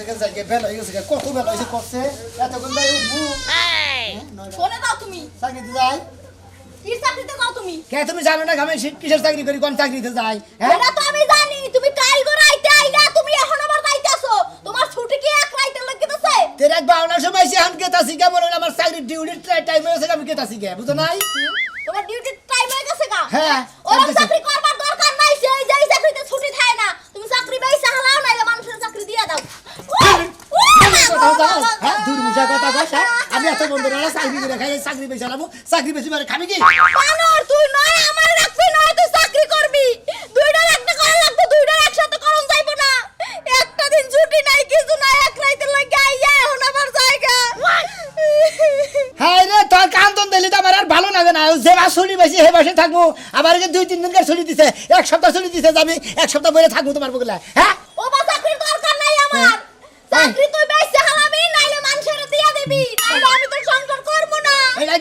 গেছে গেছে বেলা হয়ে গেছে কত বেলা হয়েছে করছে এতক্ষণ ভাই উঠবো। ফোনে দাও তুমি। চাকরিতে যাই। কি চাকরিতে দাও তুমি? কে তুমি জানো না আমি কিসের চাকরি করি কোন চাকরিতে যাই? হ্যাঁ? এটা তো আমি জানি তুমি কাল করে আইতে আইলা তুমি এখন আবার যাইতাছো তোমার ছুটি কি এক রাইতে লাগিতেছে তের এক বাউনার সময় সে হান কেতাছি কে বলে আমার ডিউটি টাইম হয়েছে আমি কেতাছি কে বুঝো নাই? তোমার ডিউটি টাইম হয়ে গেছে গা? হ্যাঁ, টাইম চাকরি দরকার নাই সেই যেই চাকরিতে ছুটি থাকে না তুমি চাকরি বেইসা হালাও নাইলে মানুষের চাকরি দিয়ে দাও কথা দাও হ্যাঁ দূর মুখা কথা কস? আমি এত বন্ধুরা চাকরি করে খাই চাকরি বেশি আলামু চাকরি বেশি খাবি কি? তুই নয় আমার রাখবি নয় তুই চাকরি করবি। দুইটার একটা করা লাগবে দুইটার একসাথে করন যাইবো না। একটা দিন ছুটি নাই কিছু নাই এক রাইতে লাগে আইয়া এখন আবার জায়গা। রে তোর কান্তন দিলি তো আমার আর ভালো লাগে না। যে মাস ছুটি বেশি হে মাসে থাকব। আবার যে দুই তিন দিনকার ছুটি দিছে এক সপ্তাহ ছুটি দিছে যে আমি এক সপ্তাহ বলে থাকব তোমার বগলা হ্যাঁ ও বা চাকরির দরকার নাই আমার চাকরি তুই বেঁচে হালাবি নাইলে মানুষের দিয়া দিবি নাইলে আমি তো সংসার করব না এটা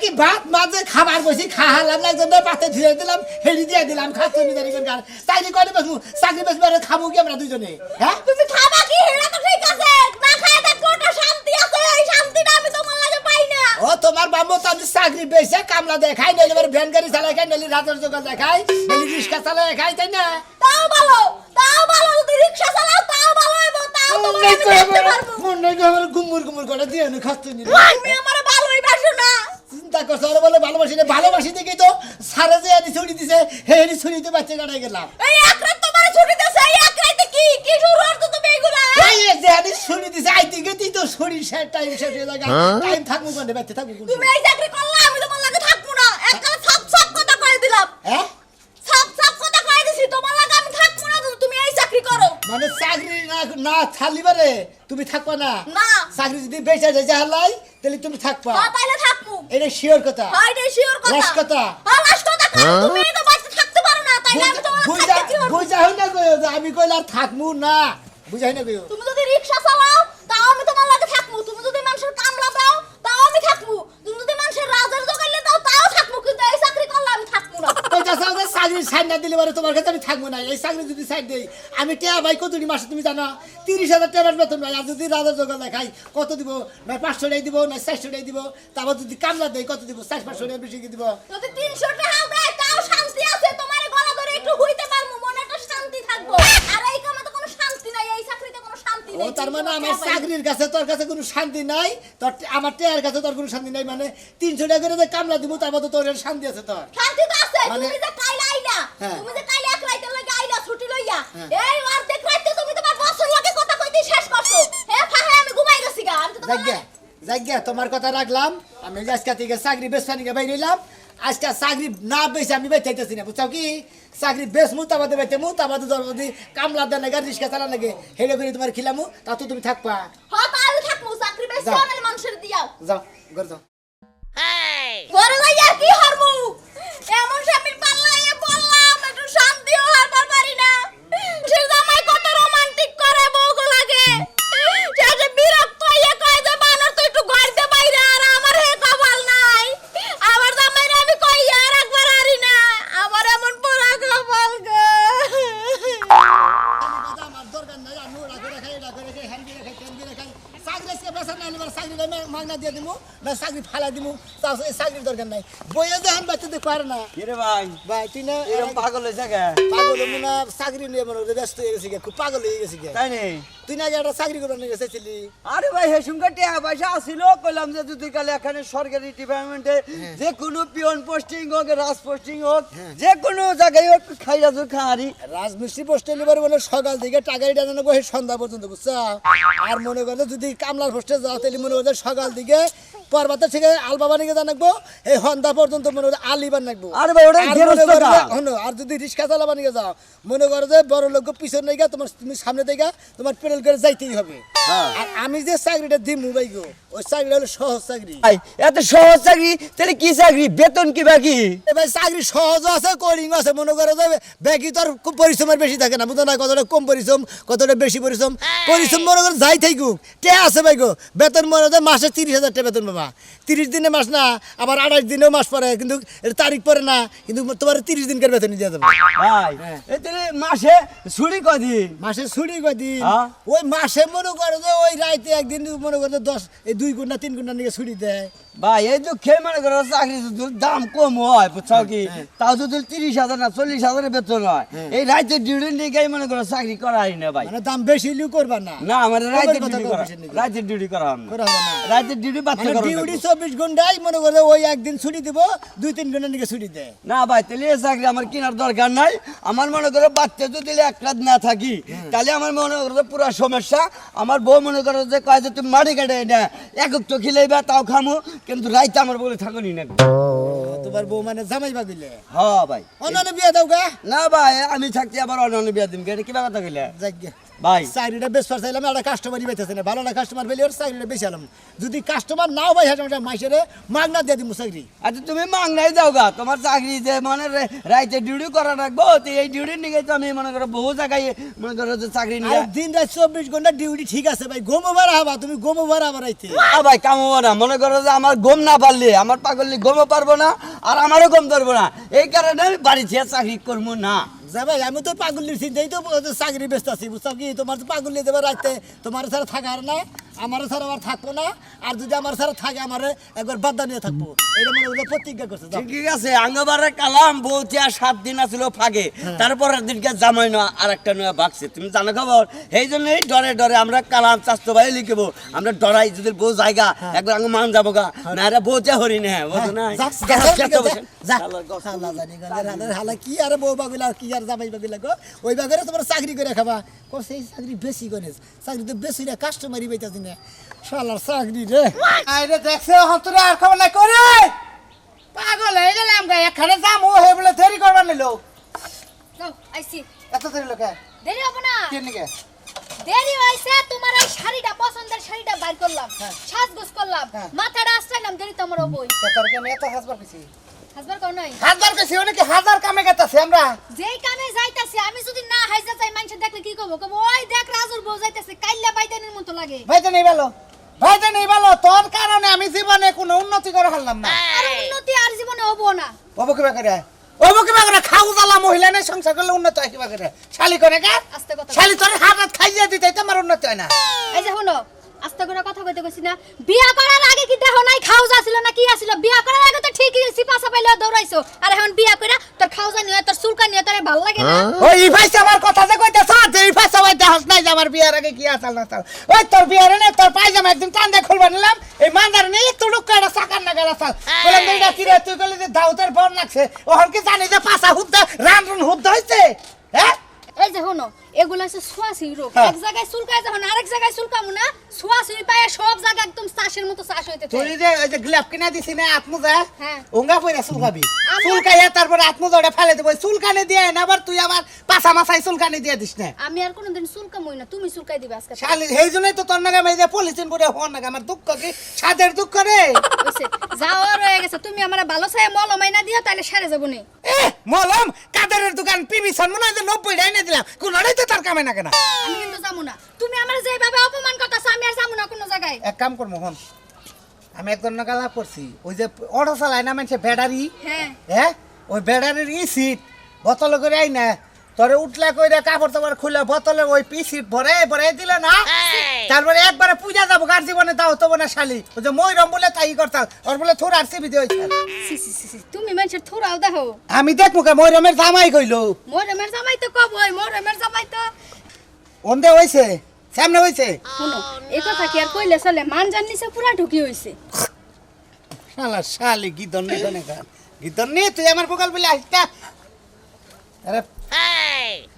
মাঝে খাবার বসি খাহালাম না একজন পাতে ধুয়ে দিলাম হেলি দিয়ে দিলাম খাচ্ছি আমি জানি কার চাকরি করে বসবো? চাকরি বসবো আর খাব কি আমরা দুজনে হ্যাঁ? তুমি খাবা কি? হেরা তো ঠিক আছে। না খায় দেখো ওটা শান্তি আছে? এই শান্তিটা আমি তোমার লাগে পাই না। ও তোমার বাবু তো আমি চাকরি কামলা দেখাই নইলে এবার ভ্যান গাড়ি চালাই খাই নইলে রাতের দেখাই নইলে রিক্সা চালাই খাই তাই না? তাও ভালো তাও ভালো যদি রিক্সা চালাও তাও ভালো হইব তাও তোমার আমি দেখতে পারব। মনে আমার গুমুর গুমুর করে দিয়ে নি খাচ্ছি নি। তুমি আমার ভালোই বাসো না। চিন্তা করছ আরে বলে ভালোবাসি না ভালোবাসি দেখি তো সারা যে আনি ছুটি দিছে হে হেনি ছুটিতে বাচ্চা কাটাই গেলাম। এই এক রাত তোমার ছুটি দেছে এই এক রাতে কি কি শুরু হতো তুমি এগুলা? এই যে যে আনি ছুটি দিছে আইতে গেতি তো শরীর শেষ টাইম শেষ হয়ে যায় টাইম থাকব কোনে বাচ্চা থাকব তুমি এই চাকরি করলে আমি তোমার লাগে থাকব না। এককালে সাপ সাপ কথা কয়ে দিলাম। হ্যাঁ সাপ সাপ কথা কয়ে দিছি তোমার লাগে আমি থাকব না তো তুমি এই চাকরি করো। মানে চাকরি না না ছাড়লিবারে তুমি থাকবা না? না। চাকরি যদি বেঁচে যায় যাহালাই তাহলে তুমি থাকবা। হ্যাঁ তাইলে থাকব এটা শিওর কথা। হ্যাঁ এটা শিওর কথা। লাশ কথা। হ্যাঁ লাশ কথা কারণ তুমি তো বাড়িতে থাকতে পারো না তাই আমি তোমার বুঝা? বুঝা হই না কইও আমি কইলা থাকমু না। বুঝাই না কইও তুমি যদি রিক্সা চালাও তাও আমি তোমার লাগে থাকব তুমি যদি মানুষের কামলা দাও তাও আমি থাকব তুমি যদি মানুষের রাজার জোগাইলে দাও তাও থাকব কিন্তু এই চাকরি করলে আমি থাকব না কইতা যে চাকরি সাইড না দিলে পরে তোমার কাছে আমি থাকব না। এই চাকরি যদি সাইড দেই আমি টিয়া ভাই কতটি মাসে তুমি জানো? তিরিশ হাজার টাকার বেতন ভাই আর যদি রাজার জোগান দেখাই কত দিব? নয় পাঁচশো টাকা দিব নয় চারশো টাকা দিব। তারপর যদি কামলা দেয় কত দিব? চার পাঁচশো টাকা বেশি দিব? তিনশো টাকা দেয় তাও শান্তি আছে। তোমার গলা ধরে একটু হইতে পারব মনে একটা শান্তি থাকব। আর এই কামে তো কোনো শান্তি নাই এই চাকরিতে কোনো শান্তি ও নেই। তার মানে আমার চাকরির কাছে তোর কাছে কোনো শান্তি নাই? তোর আমার টেয়ার কাছে তোর কোনো শান্তি নাই? মানে তিনশো টাকা করে যে কামলা দিব তারপর তো তোর শান্তি আছে তোর। শান্তি তো মানে- তুমি যে কাইলা আইলা হ্যাঁ। তুমি যে কাইলা এক রাইতে লাগে আইলা ছুটি লইয়া হ্যাঁ। এই অর্ধেক রাইতে তুমি তোমার বছর লাগে কথা কইতে শেষ করছ। হে ফাহে আমি ঘুমাই গেছি গা আমি তো তোমার কথা রাখলাম। আমি আজকে থেকে চাকরি নিলাম আজকে চাকরি না বেশি আমি বেঁচে চাইতেছি না বুঝছ কি? চাকরি বেশ মু তাবাদে বেঁচে মু তাবাদে যদি কামলা দেন না রিক্সা চালা লাগে হেলে করে তোমার খিলামু তা তো তুমি থাকবা। হ্যাঁ তাহলে থাকব চাকরি বেশি যাও। মানুষের দিয়াও। যাও ঘর যাও। ঘরে যাইয়া হয়েছে গে পাগল মনে চাকরি নিয়ে মনে হয় ব্যস্ত হয়ে গেছি খুব পাগল হয়ে গেছি। তাই নেই তুই না একটা চাকরি করবার নিয়ে গেছিলি? আরে ভাই হে সঙ্গে টিয়া পয়সা আসিল। কইলাম যে যদি কালে এখানে সরকারি ডিপার্টমেন্টে যে কোনো পিয়ন পোস্টিং হোক রাজ পোস্টিং হোক যে কোনো জায়গায় হোক খাইরা তো খাহারি রাজমিস্ত্রি পোস্টে নিবার বলে সকাল থেকে টাকা এটা জানো সেই সন্ধ্যা পর্যন্ত বুঝছ? আর মনে করো যদি কামলার পোস্টে যাও তাহলে মনে করো সকাল দিকে পর্বতে থেকে আলবাবা নিকে জানাকবো এই সন্ধ্যা পর্যন্ত মনে করো আলিবার নাকবো। আরে ভাই, ওটা করো যদি রিক্সা চালাবা নিকে যাও মনে করো যে বড় লোক পিছন নিকে তোমার তুমি সামনে থেকে তোমার পেডেল করে যাইতেই হবে। হ্যাঁ। আর আমি যে চাকরিটা গো ওই চাকরিটা হলো সহজ চাকরি। ভাই এত সহজ চাকরি তাহলে কি চাকরি? বেতন কি বাকি? এবার চাকরি সহজ আছে করিং আছে মনে করো যে ব্যাকি তো আর খুব পরিশ্রমের বেশি থাকে না বুঝো না কতটা কম পরিশ্রম কতটা বেশি পরিশ্রম। পরিশ্রম মনে করো যাই থাকুক টে আছে ভাই গো বেতন মনে হয় মাসে তিরিশ হাজার টাকা বেতন বাবা তিরিশ দিনে মাস না আবার আঠাশ দিনেও মাস পরে কিন্তু তারিখ পরে না কিন্তু তোমার তিরিশ দিনকার বেতন দিয়ে দেবো। ভাই হ্যাঁ। তাহলে মাসে ছুরি কদিন মাসে কদিন হ্যাঁ। ওই মাসে মনে করো যে ওই রাইতে একদিন মনে করো দশ এই দুই ঘণ্টা তিন ঘণ্টা নিয়ে ছুটি দেয়। ভাই এই দুঃখে মনে করো চাকরি দাম কম হয় বুঝছ কি? তাও যদি তিরিশ হাজার না চল্লিশ হাজারের বেতন হয় এই রাইতে ডিউটি নিয়ে মনে করো চাকরি করা হয় না ভাই। মানে দাম বেশি হলেও করবা না। না আমার রাইতে ডিউটি করা রাইতে ডিউটি করা হবে না। রাইতে ডিউটি বাচ্চা মানে করা ডিউটি চব্বিশ ঘন্টাই মনে করো ওই একদিন ছুটি দিব দুই তিন ঘণ্টা নিয়ে ছুটি দেয়। না ভাই তাহলে এই চাকরি আমার কেনার দরকার নাই। আমার মনে করো বাচ্চা যদি এক রাত না থাকি তাহলে আমার মনে করো পুরো সমস্যা। আমার বউ মনে করো যে কয় যে তুমি মারি কেটে না এক তো খিলাইবা তাও খামু কিন্তু রাইতে আমার বলে থাকুনি না। তোমার বউ মানে জামাই বাবিলে? হ্যাঁ ভাই। অন্যান্য বিয়ে দাও গা? না ভাই আমি থাকতে আবার অন্যান্য বিয়া দিম এটা কি কথা কইলে? যাই। ভাই। চাকরিটা বেশ পার চাইলাম একটা কাস্টমারই পাইতেছে না। ভালো না কাস্টমার পেলে ওর চাকরিটা বেশি আলাম। যদি কাস্টমার নাও পাই হ্যাঁ মাইসেরে মাগনা দিয়ে দিব চাকরি। আচ্ছা তুমি মাংনাই যাও গা। তোমার চাকরি যে মানে রাইতে ডিউটি করা রাখব তো এই ডিউটির নিকে তো আমি মনে করো বহু জায়গায় মনে করো যে চাকরি নিয়ে দিন রাত চব্বিশ ঘণ্টা ডিউটি ঠিক আছে ভাই। গোমো ভাড়া হবা তুমি গোমো ভাড়া আবার আইতে আ ভাই কামাবো না। মনে করো যে আমার গম না পারলে আমার পাগলি গমও পারব না আর আমারও গম ধরবো না। এই কারণে আমি বাড়ি থেকে চাকরি করব না। যা ভাই আমি তো পাগলির চিন্তাই তো চাকরি ব্যস্ত আছি বুঝছ কি? তোমার তো পাগলি দেবে রাখতে তোমার ছাড়া থাকার না আমার ছাড়া আবার থাকব না আর যদি আমার ছাড়া থাকে আমার একবার বাদ্দা নিয়ে থাকব। এটা মনে হলো প্রতিজ্ঞা করছে ঠিক আছে আঙ্গবারে কালাম বউতে আর সাত দিন আসলো ফাগে তারপরের দিনকে জামাই না আর একটা নয়া বাগছে তুমি জানো খবর? এই জন্যই ডরে ডরে আমরা কালাম চাস্তো ভাই লিখব আমরা ডরাই যদি বউ জায়গা একবার আঙ্গ মান যাব গা। না এটা বউতে হরি না বুঝো না হালা- কি আর বউ বাগুলা কি আর জামাই বাগুলা গো ওই বাগরে তোমার চাকরি করে খাবা। কো সেই চাকরি বেশি করে চাকরি তো বেশি না কাস্টমারই পাইতাছি না। শালার চাকরি রে। আরে দেখছে হতরে আর খবর নাই করে পাগল হয়ে গেলাম গা এখানে যাম ও হয়ে বলে দেরি করবার নিল। যাও, আইছি। এত দেরি লোকে দেরি হবে না। কে নিকে দেরি হয়েছে তোমার এই শাড়িটা পছন্দের শাড়িটা বাইর করলাম। সাজগোজ করলাম। হ্যাঁ। মাথাটা আসলাম দেরি তো আমার বই তোর কেন এত হাসবার কিছু হাসবার কেউ নাই? হাজার কেছি অনেকে হাজার কামে গেতাছে আমরা। যেই কামে যাইতাছি আমি যদি না হাইজা যাই মানুষ দেখলে কি করব কবো ওই দেখ রাজুর বউ যাইতাছে কাইল্লা বাইদানের মতো লাগে। ভাইতে নেই ভালো ভাইতে নেই ভালো তোর কারণে আমি জীবনে কোনো উন্নতি করে হারলাম না। আর উন্নতি আর জীবনে হব না। ওবো কিবা করে? ওবো কিবা করে? খাও জ্বালা মহিলা নেই সংসার করলে উন্নত হয় কিবা করে? শালি করে কে আস্তে কথা শালি তোর হাত হাত খাইয়ে দিতে তোমার উন্নতি হয় না। এই যে শুনো আস্তে করে কথা কইতে কইছি না। বিয়া করার আগে কি দেখো নাই খাওজা ছিল না কি আছিল? বিয়া করার আগে তো ঠিকই সিপাসা পাইলে দৌড়াইছো। আর এখন বিয়া কইরা তোর খাওজা নিয়ে তোর চুলকা নিয়ে তোর ভালো লাগে না? ওই ইফাইস আমার কথা যে কইতেছ যে ইফাইস সবাই দেখাস নাই যে আমার বিয়ার আগে কি আসাল না চাল ওই তোর বিয়ারে না তোর পায়জামা একদিন টান দিয়ে খুলবা নিলাম এই মান্দার একটু লুক করে সাকার না গেলা চাল বললাম যে এটা কি রে তুই কইলি যে দাউতের বন লাগছে ওহর কি জানি যে পাছা হুদ্দা রান রান হুদ্দা হইছে? হ্যাঁ? এই যে শুনো এগুলো হচ্ছে সোয়াশি রোগ। হ্যাঁ। এক জায়গায় চুলকায় যখন আরেক জায়গায় চুলকামু না সোয়াশি পায়ে সব জায়গা একদম চাষের মতো চাষ হইতে তুই যে ওই যে গ্লাভ কিনা দিছি না আত্মজা? হ্যাঁ। উঙ্গা পয়রা চুলকাবি। চুলকাইয়া তারপরে ফেলে দেবো। চুলকানি দিয়ে না আবার তুই পাছা মাছাই চুলকানি দিয়ে দিস না। আমি আর কোনোদিন চুলকামুই না তুমি চুলকাই দিবে আজকে। শালি সেই জন্যই তো তোর নাগামে যে পলিথিন করে হওয়ার নাগা আমার দুঃখ কি? সাদের দুঃখ রে। যাওয়ার হয়ে গেছে তুমি আমার ভালো চাই মল মাইনা দিও তাহলে সারে যাব নি। মলম? কাদারের দোকান? পিবি সন মনে হয় যে নব্বই না দিলাম। কোনোটাই তো তার কামে না কেনা? আমি কিন্তু যাব না। তুমি আমার যেভাবে অপমান করতেছ আমি আর যাব না কোনো জায়গায়। এক কাম করব হন। আমি একজন লাভ করছি ওই যে অটো চালায় না মানুষে ব্যাটারি? হ্যাঁ। হ্যাঁ? ওই ব্যাটারির ই সিট বোতল করে আই না তোরে উঠলা কইরা কাপড় টাপড় খুলে বোতলে ওই পি সিট ভরে ভরে দিলে না? তারপরে একবারে পূজা যাব কার জীবনে দাও তো না শালি। ওই যে ময়রম বলে তাই করতাম ওর বলে থোর আর সিবি দিয়ে সি সি সি সি, তুমি মানুষের থুরাও দেখো। আমি দেখব কে ময়রমের জামাই কইলো। মোরমের জামাই তো কবই মোরমের জামাই তো। ওন্দে হইছে সামনে হইছে। শুনো এই কথা কি আর কইলে চলে মান জানিছে পুরা ঢুকি হইছে। শালা শালি গিদন নি কোনে কার গিদন নি তুই আমার বকাল বলে আসতা আরে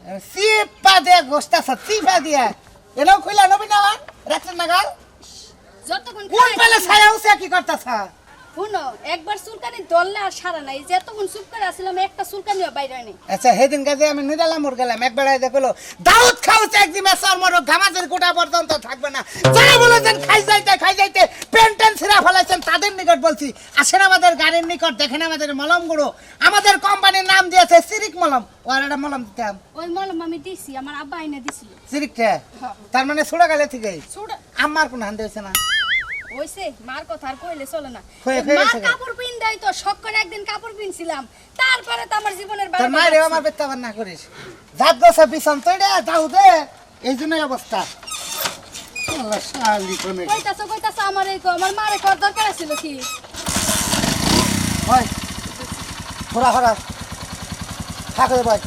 আরে সিপা দে গোস্তা সিপা দিয়া। এটাও খুলে নবীন না রাত্রে নাগাল? যতক্ষণ কোন পেলে ছায়া উসে কি করতাছা? শুনো একবার চুলকানি দললে আর সারা নাই। যতক্ষণ চুপ করে আসছিলাম একটা চুলকানিও বাইরে নেই আচ্ছা সেদিন কাজে আমি নিরালাম ওর গেলাম। এক বেড়ায় দেখল দাউদ খাওছে একদিন মর গোটা পর্যন্ত থাকবে না। যারা বলেছেন খাই যাইতে খাই যাইতে পেন টেন ছিঁড়া ফেলাইছেন তাদের নিকট বলছি আসেন আমাদের গাড়ির নিকট দেখেন আমাদের মলম গুঁড়ো। আমাদের কোম্পানির নাম দিয়েছে সিরিক মলম। ওর একটা মলম দিতাম। ওই মলম আমি দিছি আমার আব্বা আইনে দিছিল। সিরিকটা? হ্যাঁ। তার মানে ছোড়া গেলে থেকে আমার কোনো হান্দে হয়েছে না? হইছে মার কথা আর কইলে চলে না। হয়ে- হয়ে মা গেছে গা। কাপড় পিন দেয় তো শখ করে একদিন কাপড় পিনছিলাম। তারপরে তো আমার জীবনের মায়ের বাজছে। আমার বেত্তা না করিস। জাত গছে বিছান তৈরে দাউদে এই জন্যই অবস্থা। আল্লাহ শালি কোনে। কইতাছো কইতাছো আমার এই কো- আমার মারে কর দরকার ছিল কি? ভাই ঘোরা ঘোরা। থাকে ভাই।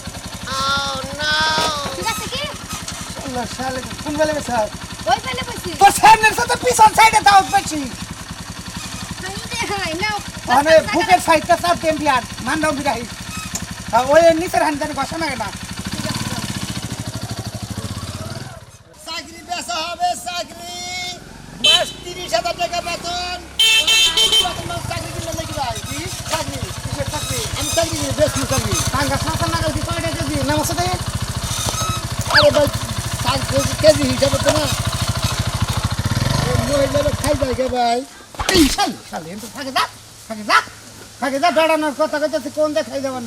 ঠিক আছে কি? আল্লাহ শালি কোন বেলে গেছে? ওই তোর সামনের সাথে পিছন সাইডে দাও। বেশি মানে বুকের সাইডটা সব টেম্পিয়ার মান্দাও বিরাহি ওই নিচের হান্দারে বসা না না চাকরি বেচা হবে চাকরি। মাস তিরিশ হাজার টাকা বেতন। চাকরি দিলে নাকি ভাই কি? চাকরি। চাকরি আমি চাকরি করি চাকরি টাঙ্গা সাঁতার না গেছি কয়টা কেজি নামার আরে ভাই কেজি হিসাবে তো না। খাই যায় কে ভাই? এই শালি শালি এত থাকে যা থাকে যা থাকে যা বেড়ানোর কথা কইতেছি, কোন দেখাই যাবার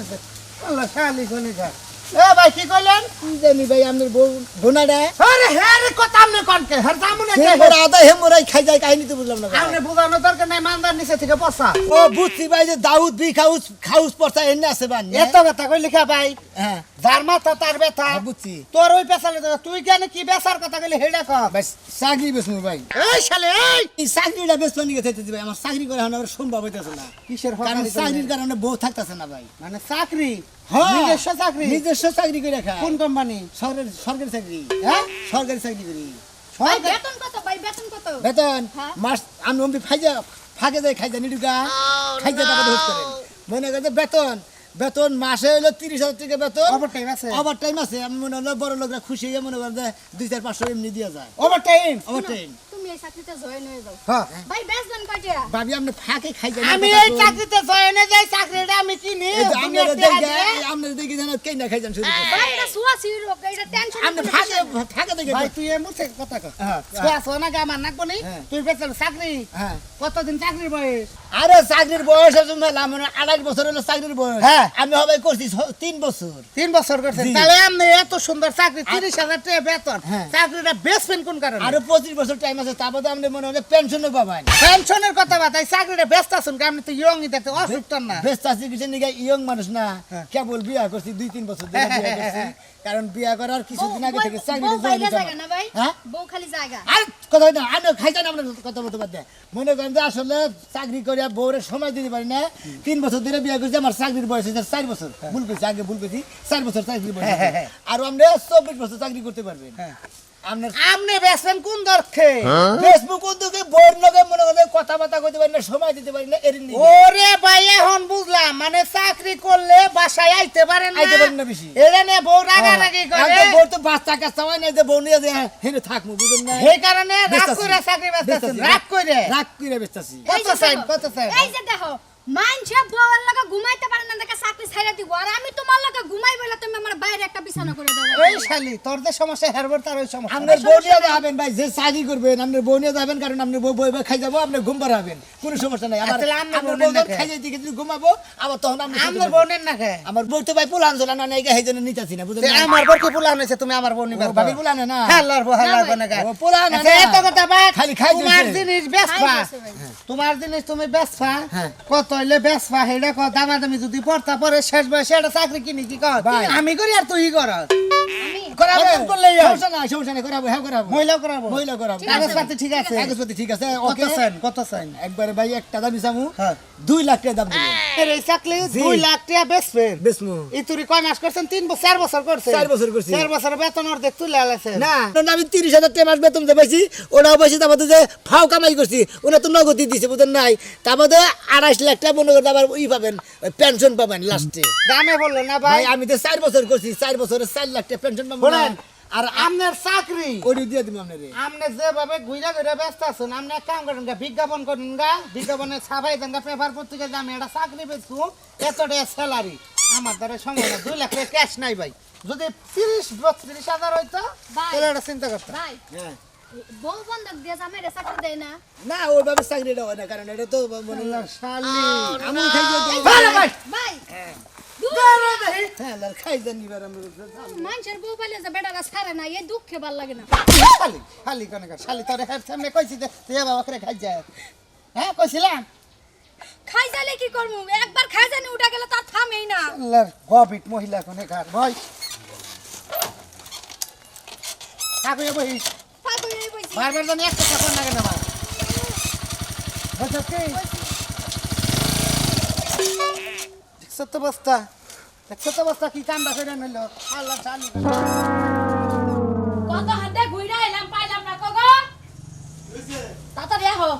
আল্লাহ শালি কোনে যা এ ভাই কি কইলেন? কি জানি ভাই আপনার বউ ঘোনাটা আরে হ্যাঁ কথা আমনে কোনকে হর জামুনে সে বড় আদা হেমরাই খাই যায় কাহিনী তো বুঝলাম না আমনে বুঝানো দরকার নাই মানদার নিচে থেকে পড়ছা ও বুঝছি ভাই যে দাউদ বি খাউস এনে আছে বান। এত কথা কই লিখা ভাই? হ্যাঁ। যার মাথা তার ব্যথা। হ্যাঁ, বুঝছি। তোর ওই পেছালে তুই কেন কি বেচার কথা কইলি হেডা কর। ভাই চাকরি ভাই। এই শালে এই! এই চাকরিটা বেশ নিয়ে গেছে ভাই? আমার চাকরি করে সম্ভব হইতেছে না। কিসের কারণ চাকরির বউ থাকতেছে না ভাই। মানে চাকরি? হ্যাঁ। নিজস্ব চাকরি। নিজস্ব চাকরি করে খায়। কোন কোম্পানি? সরকারি সরকারি চাকরি। হ্যাঁ? সরকারি চাকরি করি। বেতন কত? ভাই বেতন কত? বেতন? হ্যাঁ। মাস আমি ফাইজা ফাঁকে যায় খাইজা নিডুকা। খাইজা টাকা হোক করেন মনে করছে বেতন। বেতন মাসে হলো তিরিশ হাজার টাকা বেতন। ওভার টাইম আছে। ওভার টাইম আছে। আমি মনে হলো বড় লোকরা খুশি হয়ে মনে করেন দুই চার পাঁচশো এমনি দিয়ে যায়। ওভার টাইম ওভার টাইম তুমি এই চাকরিতে জয়েন হয়ে যাও। হ্যাঁ। ভাই বেচবেন কয়টা ভাবি আপনি ফাঁকে খাইজা আমি এই চাকরিতে জয়েনে যাই চাকরিটা আমি কিনি। আপনারা দুনিয়ার দেখে টেহা দিয়ে। আপনারা দেখে যেন কে না খাইজান শুরু করছে ভাই এটা সুয়াসি রোগ এটা টেনশন আপনি ফাঁকে ফাঁকে দেখে ভাই তুই এমন থেকে কথা কর। তুই গা আমার নাকবো নি। তুই বেচাল চাকরি। কতদিন চাকরির বয়স? আরে চাকরির বয়স আছে মেলা মানে আড়াই বছর হলো চাকরির বয়স। হ্যাঁ। আমি হবে করছি তিন বছর। তিন বছর করছেন। তাহলে আপনি এত সুন্দর চাকরি তিরিশ হাজার টাকা বেতন। হ্যাঁ। চাকরিটা বেচবেন কোন কারণে? আরও পঁচিশ বছর টাইম আছে তারপর তো আপনি মনে হয় পেনশনও পাবেন পেনশনের কথা বাতাই চাকরিটা ব্যস্ত আছেন আপনি তো ইয়ংই দেখতে অসুখটার না। বেশ চাষি কিছু নিয়ে ইয়ং মানুষ না। হ্যাঁ। কেবল বিয়া করছি দুই তিন বছর ধরে বিয়া করছি। কারণ বিয়া করার কিছুদিন আগে থেকে চাকরি বউ হ্যাঁ? বউ খালি জায়গা। আর কথা না আমি খাইছেন আপনার কথা বলতে পারতে মনে করেন যে আসলে চাকরি করে বউরে সময় দিতে পারি না। তিন বছর ধরে বিয়া করছি আমার চাকরির বয়স হয়েছে চার বছর। ভুল করছি আগে ভুল করছি চার বছর চাকরির বয়স হ্যাঁ। হ্যাঁ, আর আমরা চব্বিশ বছর চাকরি করতে পারবেন। হ্যাঁ। আপনি বেচবেন কোন দরখে ফেসবুক উদ্যোগে বউর লগে মনে করেন কথাবার্তা করতে পারি না সময় দিতে পারি না এর নিয়ে। ওরে ভাই এখন বুঝলাম মানে চাকরি করলে বাসায় আইতে পারেন না। আইতে পারেন না বেশি। এরে নে বউ রাগারাগি করে। আগে বউ তো বাচ্চা কাচ্চা হয় না যে বউ নিয়ে যে হেনে থাকব বুঝলেন না সেই কারণে রাগ। করে চাকরি বেচতাছি। রাগ করে। রাগ করে বেচতাছি। এই কত দেখো, কত চাই এই যে দেখো মানছে বউয়ের লগে ঘুমাইতে পারে না দেখে চাকরি ছাইরা দিব। আর আমি তোমার লগে ঘুমাই বলে তুমি আমার বাইরে একটা বিছানা করে দাও। এই শালি তোর যে সমস্যা হেরবার তার ওই সমস্যা। আপনার বউ নিয়ে যাবেন ভাই যে চাকরি করবেন আপনার বউ নিয়ে যাবেন কারণ আপনার বউ বই বই খাই যাব আপনি ঘুম পাড়াবেন। কোনো সমস্যা নাই। আমার আপনার বউ বউ না খাই যাইতে গেলে ঘুমাবো আবার তখন আপনি আমার। বোনের না খায় আমার বউ তো ভাই পোলান চলা না নাই সেই জন্য নিতেছি না বুঝলেন আমার বোর কি পুলান হয়েছে তুমি আমার বোন নিবার ও, ভাবি পোলানে না? হাল্লার বউ হাল্লার না ভাই। বোনে গায় পোলান আচ্ছা, না। এত কথা বাদ খালি খাই তোমার জিনিস ভাই। তোমার জিনিস তুমি বেচবা হ্যাঁ। কত হেডা কত দামাদামি যদি পড়তা পরে শেষ বয়সে একটা চাকরি কিনি কি কর আমি করি আর তুই কর হয়। হ্যাঁ করাবো। মহিলা করাবো। মহিলা করাবো। ঠিক আছে। কাগজপাতি ঠিক আছে। কাগজপত্র ঠিক আছে কত ওকে। চাইন কত চাইন একবারে ভাই একটা দাম দিছামু হ্যাঁ। দুই লাখ টাকা দাম দিবেন এর এই চাকরি দুই লাখ টাকা বেচবেন বেসমু এই কয় মাস করছেন? তিন বছর চার বছর করছে চার বছর করছি। চার বছর বেতন অর্ধেক তুলে আলাইছে না না, আমি তিরিশ হাজার টাকা মাস বেতন যে পাইছি ওনাও পাইছি তার যে ফাও কামাই করছি ওনা তো নগদ দিয়ে দিছে বুঝলেন নাই। তার মধ্যে আড়াইশ লাখ মনে করতে আবার ই পাবেন পেনশন পাবেন লাস্টে দামে বলল না ভাই। ভাই আমি তো চার বছর করছি চার বছরে চার লাখ টাকা পেনশন পাবো আর আপনার চাকরি। ওটি দিয়ে দিব আপনারে। আপনি যেভাবে ঘুরে ঘুরে ব্যস্ত আছেন আপনি এক কাম করেন বিজ্ঞাপন করেন গা বিজ্ঞাপনে ছাপাই দেন গা পেপার পত্রিকা যে আমি একটা চাকরি পেয়েছু এত টাকা স্যালারি আমার দ্বারা সম্ভব না দুই লাখ ক্যাশ নাই ভাই। যদি তিরিশ বত্রিশ হাজার হইতো। তাহলে এটা চিন্তা করতাম। হ্যাঁ। বউ বন্ধক দিয়ে জামাই রে চাকরি দেয় না? না ওইভাবে চাকরিটা হয় না কারণ এটা তো মনে শালি। আমি খাই যাই ভালো ভাই ভাই লাল খাই যান নিবার আমরা মানুষের বউ পাইলে যে বেটারা ছাড়ে না এই দুঃখে ভালো লাগে না। শালি শালি কোনে শালি তোর হেড সামনে কইছি যে তুই বাবা করে খাই যায় হ্যাঁ কইছিলাম? খাই যাইলে কি করমু? একবার খাই জানি উঠে গেলে তার থামেই না। আল্লাহর গবিট মহিলা কোনে ভাই বহিস। বারবার জানি একটা চাপন লাগে না আমার। বুঝছ কি? দেখছ তো বস্তা? দেখছ তো বস্তা কি কান্দা করে নিল? আল্লাহ চালু কত হাতে ঘুইরা এলাম পাইলাম না কগো? তাড়াতাড়ি আহো।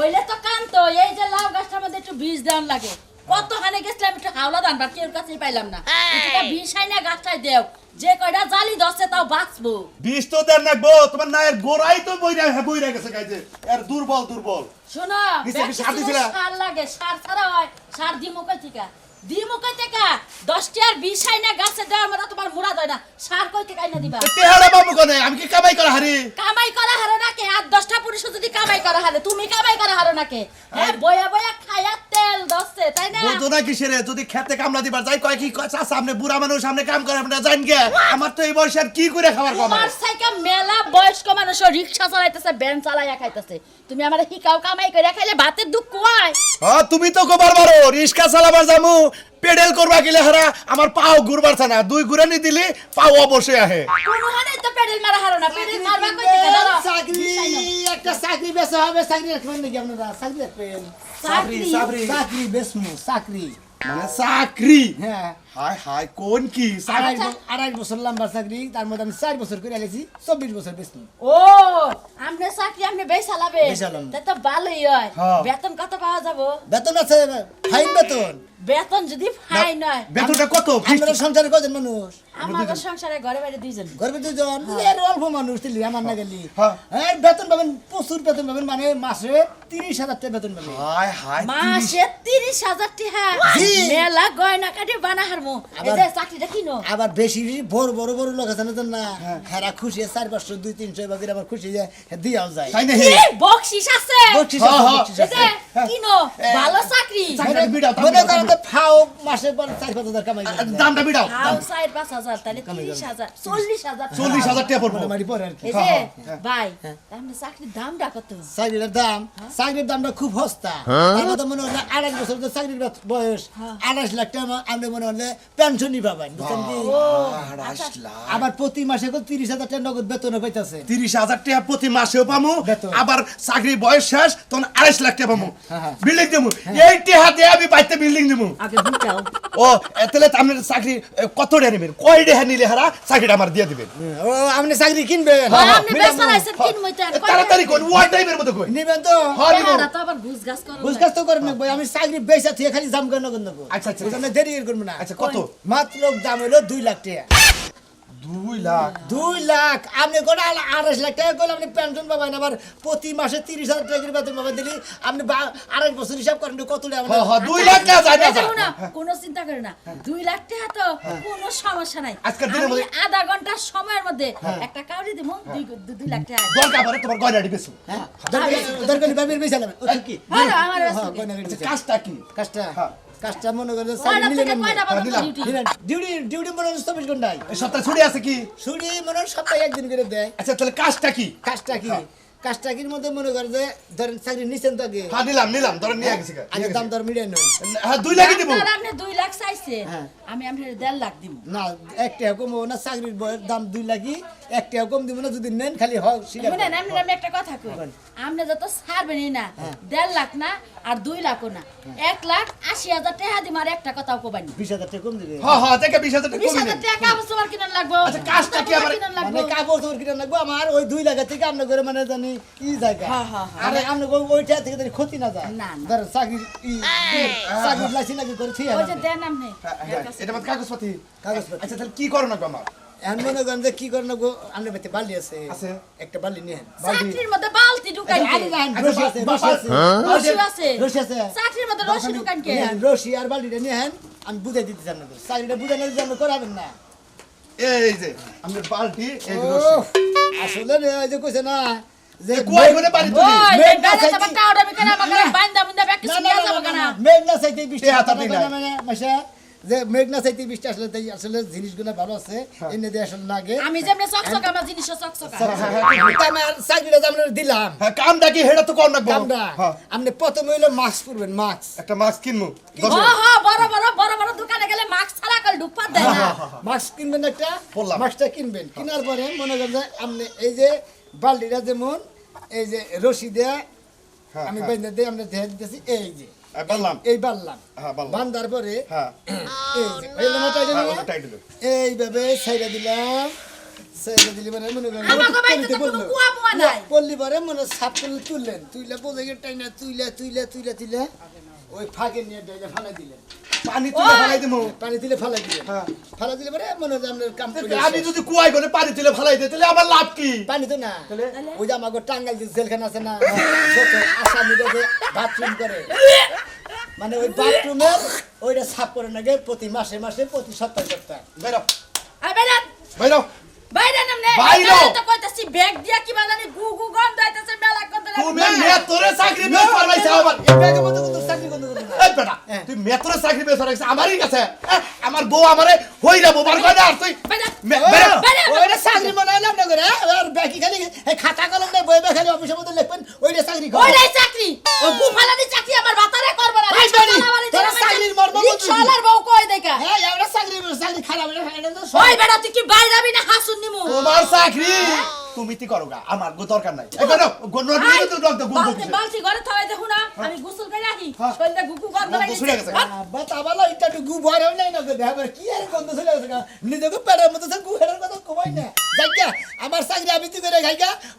ওইলে তো কান্ত এই যে লাউ গাছটার মধ্যে একটু বীজ দেওয়ান লাগে। কতখানে গেছিলাম একটু হাওলা দান বা কেউ কাছেই পাইলাম না। এটা বিষ হয় না গাছটাই দেও। যে কয়টা জালি ধরছে তাও বাঁচবো। বিষ তো দেন রাখব তোমার নায়ের গোড়াই তো বইরা বইরা গেছে গাইতে এর দুর্বল দুর্বল। শোনো নিচে কি সার দিছিলা? সার লাগে সার ছাড়া হয় সার দি মুখে থেকে? দি মুখে থেকে? দশটি আর বিষ হয় না গাছে দেওয়ার মতো তোমার মুড়া দেয় না। সার কই থেকে আইনা দিবা? তেহারা বাবু কোনে? আমি কি কামাই করা হারি? কামাই করা হারে নাকে? আর দশটা পুরুষ যদি কামাই করা হারে তুমি কামাই করা হারো নাকে? হ্যাঁ বয়া বয়া খায়া তেল দশছে তাই না? না কিসেরে? যদি খেতে কামলা দিবার যাই কয় কি সামনে বুড়া মানুষ সামনে কাম করে আমরা জান গে। আমার তো এই বয়সে আর কি করে খাবার কম তোমার সাইকা মেলা বয়স্ক মানুষ রিকশা চালাইতেছে ভ্যান চালাইয়া খাইতেছে। তুমি আমার হিকাও কামাই করে খাইলে ভাতের দুঃখ কয় হ্যাঁ তুমি তো কবার বারো রিকশা চালাবার যামু পেডেল করবা গেলে হারা আমার পাও ঘুরবার না দুই ঘুরানি দিলে পাও অবশ্যই আহে। কোনো হানে তো পেডেল মারা হারো না। পেডেল মারবা কই থেকে দাঁড়াও। চাকরি একটা চাকরি বেচা হবে চাকরি রাখবেন নাকি আপনারা? চাকরি রাখবেন। চাকরি? চাকরি চাকরি। চাকরি মানে চাকরি? হ্যাঁ। হাই হাই কোন কি? আড়াই বছর লম্বা চাকরি তার মধ্যে আমি চার বছর করে আলেছি চব্বিশ বছর বেচমু। ও আমনে চাকরি আমনে বেসালাবে বেচালাম। তা তো ভালোই হ্যাঁ। বেতন কত পাওয়া যাব? বেতন আছে ফাইন বেতন। বেতন যদি ফাই নয় বেতনটা কত? আমরা সংসারে কজন মানুষ? আমাদের সংসারে ঘরে বাইরে দুইজন। গর্বে দুজন এর অল্প মানুষ দিলি আমার না গেলি। হ্যাঁ। হ্যাঁ বেতন পাবেন প্রচুর বেতন পাবেন মানে মাসে তিরিশ হাজার টাকা বেতন পাবেন। হাই হাই মাসে তিরিশ হাজার টাকা। মেলা গয়না কাটি বানা হারমো। এই যে চাকরিটা কিনো? আবার বেশি বড় বড় বড় লোক আছে না না? হেরা খুশি চার পাঁচশো দুই তিনশো আবার খুশি যায় দিয়াও যায়। তাই না বকশিস আছে? বকশিস হ্যাঁ, আছে, হ্যাঁ। কিনো ভালো চাকরি। চাকরি বিড়াও, দাম মনে বিড়াও, করেন তো ফাও মাসে পর চার পাঁচ হাজার কামাই দামটা বিড়াও হাও চার পাঁচ হাজার তাহলে তিরিশ হাজার চল্লিশ হাজার চল্লিশ হাজার টাকা পড়ব। মোটামুটি পরে আর কি। ভাই তাহলে চাকরির দামটা কত? চাকরির দাম চাকরির দামটা খুব সস্তা। তার মধ্যে মনে হলে আড়াই বছর যে চাকরির বয়স। আড়াইশ লাখ টাকা আপনি মনে হলে পেনশনই পাবেন বুঝছেন কি? আবার প্রতি মাসে তিরিশ হাজার টাকা নগদ বেতন পাইতেছে। তিরিশ হাজার টাকা প্রতি মাসেও পামু। আবার চাকরি বয়স শেষ তখন আড়াইশ লাখ টাকা পামু। হ্যাঁ। বিল্ডিং দেবো। এই টেহা দিয়ে আমি বাইতে বিল্ডিং দেবো। আগে বুঝাও ও তাহলে তো চাকরি কত টাকা নেবেন? কয় টাকা নিলে হারা চাকরিটা আমার দিয়ে দিবেন? ও আপনি চাকরি কিনবেন? আপনি তো তাড়াতাড়ি কোন টাইমের কই নিবেন তো? হ্যাঁ, নিবো। তো আবার ঘুষ গাছ করো বুঝকাজ তো করেন না ভাই, আমি চাকরি বেচা থেকে খালি জাম করে নগদ নেব আচ্ছা, আচ্ছা। দেরি করব না। আচ্ছা কত? মাত্র দাম হলো দুই লাখ টাকা। দুই লাখ। দুই লাখ। আপনি কোনো আড়াইশ লাখ টাকা করলে আপনি পেনশন পাবেন আবার প্রতি মাসে তিরিশ হাজার টাকা বেতন পাবেন দিলি। আপনি বা- আড়াই বছর হিসাব করেন কত টাকা হ হ দুই লাখ না যায় না কোনো চিন্তা করে না। দুই লাখ টাকা তো কোনো সমস্যা নাই। আমি আধা ঘণ্টার সময়ের মধ্যে একটা কাউরি দিব দুই দুই লাখ টাকা। দরকার পড়ে তোমার গয়নাটি বেশি দরকারি ভাবির বেশি আমার হ্যাঁ। গয়না বেচা। কাজটা কি? কাজটা হ্যাঁ। কাজটা মনে করে। ডিউটি ডিউটি মনে হয় চব্বিশ ঘন্টায়। এই সপ্তাহে ছুটি আছে কি? ছুটি মনে হয় সপ্তাহে একদিন করে দেয়। আচ্ছা তাহলে কাজটা কি? কাজটা কি? কাজটা কির মধ্যে মনে করে যে ধরেন চাকরি নিচ্ছেন তো আগে। হ্যাঁ নিলাম নিলাম ধরেন নিয়ে গেছি আগে দাম। দর মিলিয়ে নেন। হ্যাঁ দুই লাখই দিব। আপনি দুই লাখ চাইছে হ্যাঁ। আমি আপনার দেড় লাখ দিব। না একটা কম না চাকরির বয়ের দাম দুই লাখই একটা কম দিব না যদি নেন খালি হোক স্বীকার শুনেন। আমি আমি একটা কথা কই আপনি যত ছাড়বেনই না হ্যাঁ। দেড় লাখ না আর দুই লাখও না। এক লাখ আশি হাজার টাকা দিব আর একটা কথাও কবানি বিশ হাজার টাকা কম দিবে। হ্যাঁ হ্যাঁ দেখে বিশ হাজার টাকা বিশ কমিয়ে হাজার টাকা কাগজ তোমার কিনার লাগবো। আচ্ছা, কাজটা কি আমার- কিনার মানে লাগবো কাপড় চোপড় কিনে লাগবো আমার ওই দুই লাখ থেকে আপনার করে মানে জানি ই জায়গা। হ্যাঁ, হ্যাঁ, হ্যাঁ। আরে আপনার ওইটা থেকে জানি ক্ষতি না যায়। ধর চাকরির ই চাকরির লাইসেন্স নাকি করে ঠিক ওই যে দেন আপনি। হ্যাঁ, এটা আমার কাগজপাতি কাগজপত্র। আচ্ছা তাহলে কি করো না আমার? এখন কি করেন গো আপনার বাড়িতে বালি আছে। আছে। একটা বালি নিয়ে চাকরির মধ্যে বালতি ঢুকাই আরে না, রশি আছে রশি আছে। রশি আছে। চাকরির মধ্যে রশি ঢুকান কে? রশি আর বালিটা নিয়ে আমি বুঝাই দিতে চান আপনাদের চাকরিটা বুঝানোর জন্য করাবেন না। এই যে আমাদের বালতি এই যে আসলে রে, ওই যে কইছে না যে করে পানি তুলি না চাইতে- বুন্দা নিয়ে যাব কেনা না চাইতে বৃষ্টি হাত আপনি না নাই। যে মেঘনা চাইতে বৃষ্টি আসলে তাই আসলে জিনিসগুলো ভালো আছে এনে দিয়ে আসলে লাগে আমি যেমন চকচকা আমার জিনিসও চকচকা আমার চাকরিটা যে দিলাম। হ্যাঁ কামটা কি হেটা তো কর নাকবো কামটা হ্যাঁ আপনি প্রথমে হইল মাস্ক পরবেন মাস্ক একটা মাছ কিনবো। দশ হ হ বড় বড় বড় বড় দোকানে গেলে মাস্ক ছাড়া কল ঢুকপাত দেয় না। মাস্ক কিনবেন একটা? বললাম। মাস্কটা কিনবেন। কেনার পরে মনে করেন যে আপনি এই যে বাল্টিটা যেমন এই যে রশি দেয়া হ্যাঁ, আমি হ্যাঁ। দিয়ে আমরা দেখে দিতেছি এই যে। এই বানলাম হ্যাঁ, বান্ধার পরে। এইভাবে সাইডা দিলাম সাইডা দিলে মানে মনে করেন। পল্লি পরে মনে সাপ করলে তুললেন তুইলে বোঝে গিয়ে টাইনা তুইলে তুইলে তুইলে তুইলে। ওই ফাঁকে নিয়ে ডাইলে ফালাই দিলেন। পানি তুলে ফেলাই দিমু। পানি দিলে ফালাই দিলেন। হ্যাঁ। ফালাই দিলে পরে মনে হয় যে আপনার কাম করে আমি যদি কুয়াই করে পানি তুলে ফেলাই দিই তাহলে আমার লাভ কি? পানি তো না। ওই যে আমাকে টাঙ্গাইল যে জেলখানা আছে না যে বাথরুম করে। মানে ওই বাথরুমের ওইটা সাফ করে নাকি প্রতি মাসে মাসে প্রতি সপ্তাহে সপ্তাহে। বাইরো আই বাইরে বাইরো বাইরে! নামনে বাইরে। তো কইতাছি ব্যাগ দিয়া কি বানানি? গু গু গন্ধ আইতাছে মেলা কত তুমি মেতরে চাকরি বেশ ফরমাইছ আমার এই ব্যাগের মধ্যে কিন্তু বেটা তুই মেতরে চাকরি বেশ ফরমাইছ আমারই কাছে। আমার বউ আমারে কয় না আর তুই। বাইরে মে- বেরো। বাইরে ওইটা চাকরি মনে হয় না করে আর ব্যাকি খালি খাতা কলম নেই বই বই খালি অফিসের মধ্যে লিখবেন ওইটা চাকরি করে। ওইটাই চাকরি। ও গু চাকরি আমার বাতারে করব না। ভাই, বাড়ি, তোরা চাকরির মর্ম বুঝবি। রিকশাওয়ালার বউ কই দেখা? হ্যাঁ আমরা চাকরি চাকরি খারাপ এটা তো ওই বেটা তুই কি বাইরে যাবি না হাসুন নিমু? তোমার চাকরি? তুমি তি করো গা আমার গো দরকার নাই। এই গো নট তো গুল বালতি বালতি ঘরে থয়ে দেখু না আমি গোসল হ্যাঁ। শরীরে গুগু গন্ধ গন্ধ ছুঁড়ে গেছে। লাগিছে আব্বা তাবালা এটা তো গু ভরে নাই না গো দেখাবার কি আর গন্ধ চলে গেছে নিজেকে পেটের মধ্যে গু হেরার কথা কমাই না যাই আমার চাকরি আমি তুই করে খাই গা বড়